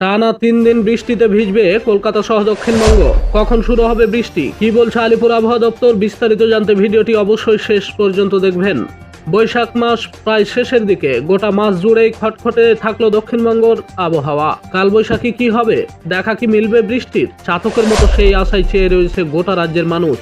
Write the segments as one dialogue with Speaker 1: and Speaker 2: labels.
Speaker 1: টানা তিন দিন বৃষ্টিতে ভিজবে কলকাতা সহ দক্ষিণবঙ্গ। কখন শুরু হবে বৃষ্টি? কি বলছে আলিপুর আবহাওয়া দপ্তর? বিস্তারিত জানতে ভিডিওটি অবশ্যই শেষ পর্যন্ত দেখবেন। বৈশাখ মাস প্রায় শেষের দিকে। গোটা মাস জুড়েই খটখটে থাকল দক্ষিণবঙ্গর আবহাওয়া। কালবৈশাখী কি হবে? দেখা কি মিলবে বৃষ্টির? চাতকের মতো সেই আশায় চেয়ে রয়েছে গোটা রাজ্যের মানুষ।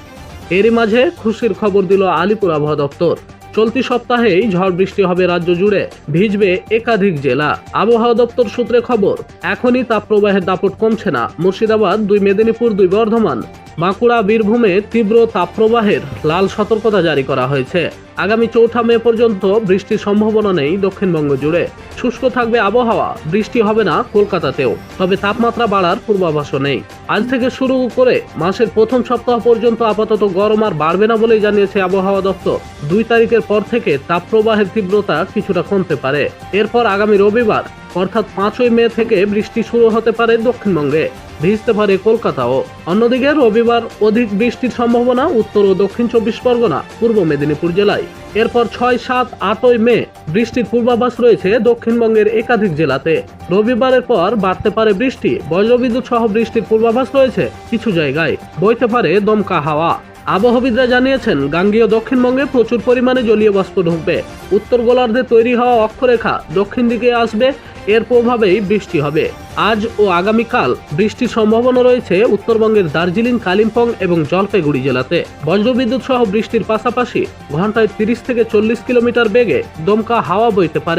Speaker 1: এরই মাঝে খুশির খবর দিল আলিপুর আবহাওয়া দপ্তর। চলতি সপ্তাহেই ঝড় বৃষ্টি হবে রাজ্য জুড়ে। ভিজবে একাধিক জেলা। আবহাওয়া দপ্তর সূত্রে খবর, এখনই তাপপ্রবাহের দাপট কমছে না। মুর্শিদাবাদ, দুই মেদিনীপুর, দুই বর্ধমান। বাঁকুড়া, বীরভূমে তীব্র তাপপ্রবাহের লাল সতর্কতা জারি করা হয়েছে। আগামী চৌঠা মে পর্যন্ত বৃষ্টির সম্ভাবনা নেই দক্ষিণবঙ্গ জুড়ে। শুষ্ক থাকবে আবহাওয়া, বৃষ্টি হবে না কলকাতাতেও। তবে তাপমাত্রা বাড়ার পূর্বাভাসও নেই। আজ থেকে শুরু করে মাসের প্রথম সপ্তাহ পর্যন্ত আপাতত গরম আর বাড়বে না বলেই জানিয়েছে আবহাওয়া দপ্তর। দুই তারিখের পর থেকে তাপপ্রবাহের তীব্রতা কিছুটা কমতে পারে। এরপর আগামী রবিবার, অর্থাৎ পাঁচই মে থেকে বৃষ্টি শুরু হতে পারে দক্ষিণবঙ্গে। ভিজতে পারে কলকাতাও। অন্যদিকে রবিবার অধিক বৃষ্টির সম্ভাবনা উত্তর ও দক্ষিণ চব্বিশ পরগনা, পূর্ব মেদিনীপুর জেলায়। এরপর ছয়, সাত, আটই মে বৃষ্টির পূর্বাভাস রয়েছে দক্ষিণবঙ্গের একাধিক জেলাতে। রবিবারের পর বাড়তে পারে বৃষ্টি বজ্রবিদ্যুৎ সহ বৃষ্টির পূর্বাভাস রয়েছে কিছু জায়গায়। বইতে পারে দমকা হাওয়া। আবহাওয়াবিদরা জানিয়েছেন, গাঙ্গীয় দক্ষিণবঙ্গে প্রচুর পরিমাণে জলীয় বাষ্প ঢুকবে। উত্তর গোলার্ধে তৈরি হওয়া অক্ষরেখা দক্ষিণ দিকে আসবে, এর প্রভাবেই বৃষ্টি হবে। আজ ও আগামীকাল বৃষ্টির সম্ভাবনা রয়েছে উত্তরবঙ্গের দার্জিলিং, কালিম্পং এবং জলপাইগুড়ি জেলাতে। বজ্রবিদ্যুৎ সহ বৃষ্টির পাশাপাশি ঘন্টায় তিরিশ থেকে চল্লিশ কিলোমিটার বেগে দমকা হাওয়া বইতে পারে।